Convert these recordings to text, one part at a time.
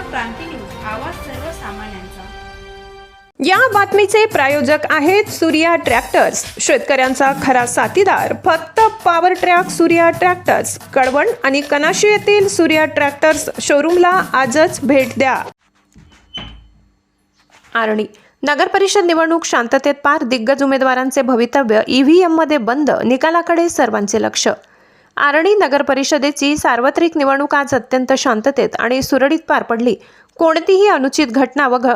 क्रांती news आवाज सर्वसामान्यांचा. या बातमीचे प्रायोजक आहेत सूर्या ट्रॅक्टर्स. शेतकऱ्यांचा खरा साथीदार फक्त power track Surya tractors. Kalwan आणि कनाशी येथील सूर्या ट्रॅक्टर्स शोरूमला आजच भेट द्या. आरणी. नगर परिषद निवडणूक शांततेत पार दिग्गज उमेदवारांचे भवितव्य ईव्हीएममध्ये बंद निकालाकडे सर्वांचे लक्ष. आरणी नगर परिषदेची सार्वत्रिक निवडणूक आज अत्यंत शांततेत आणि सुरळीत पार पडली. कोणतीही अनुचित घटना व घ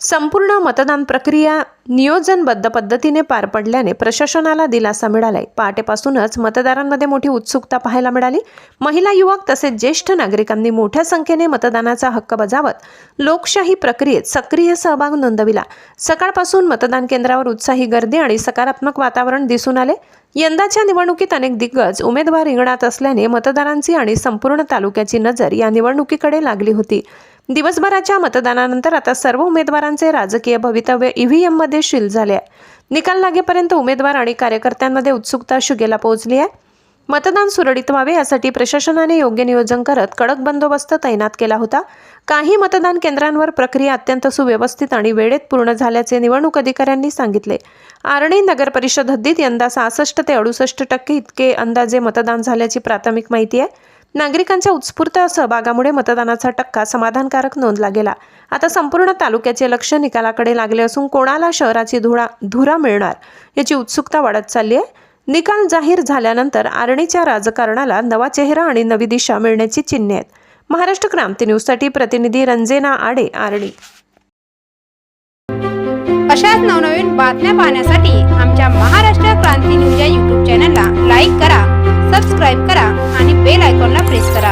संपूर्ण मतदान प्रक्रिया नियोजनबद्ध पद्धतीने पार पडल्याने प्रशासनाला दिलासा मिळालाय. पहाटेपासूनच मतदारांमध्ये मोठी उत्सुकता पाहायला मिळाली. महिला युवक तसेच ज्येष्ठ नागरिकांनी मोठ्या संख्येने मतदानाचा हक्क बजावत लोकशाही प्रक्रियेत सक्रिय सहभाग नोंदविला. सकाळपासून मतदान केंद्रावर उत्साही गर्दी आणि सकारात्मक वातावरण दिसून आले. यंदाच्या निवडणुकीत अनेक दिग्गज उमेदवार रिंगणात असल्याने मतदारांची आणि संपूर्ण तालुक्याची नजर या निवडणुकीकडे लागली होती. दिवसभराच्या मतदानानंतर आता सर्व उमेदवारांचे राजकीय भवितव्य ईव्हीएममध्ये शील झाले आहे. निकाल लागेपर्यंत उमेदवार आणि कार्यकर्त्यांमध्ये उत्सुकता शिगेला पोहोचली आहे. मतदान सुरळीत व्हावे यासाठी प्रशासनाने योग्य नियोजन करत कडक बंदोबस्त तैनात केला होता. काही मतदान केंद्रांवर प्रक्रिया अत्यंत सुव्यवस्थित आणि वेळेत पूर्ण झाल्याचे निवडणूक अधिकाऱ्यांनी सांगितले. आर्णी नगर परिषद हद्दीत यंदा सहासष्ट ते अडुसष्ट टक्के इतके अंदाजे मतदान झाल्याची प्राथमिक माहिती आहे. नागरिकांच्या उत्स्फूर्त सहभागामुळे मतदानाचा टक्का समाधानकारक नोंदला गेला आता संपूर्ण तालुक्याचे लक्ष निकालाकडे लागले असून कोणाला शहराची धुळा धुरा मिळणार याची उत्सुकता वाढत चालली आहे निकाल जाहीर झाल्यानंतर आर्णीच्या राजकारणाला नवा चेहरा आणि नवी दिशा मिळण्याची चिन्हे आहेत. महाराष्ट्र क्रांती न्यूजसाठी प्रतिनिधी रंजेना आडे आर्णी. अशाच नवनवीन बातम्या पाहण्यासाठी आमच्या महाराष्ट्र क्रांती न्यूज या यूट्यूब चॅनलला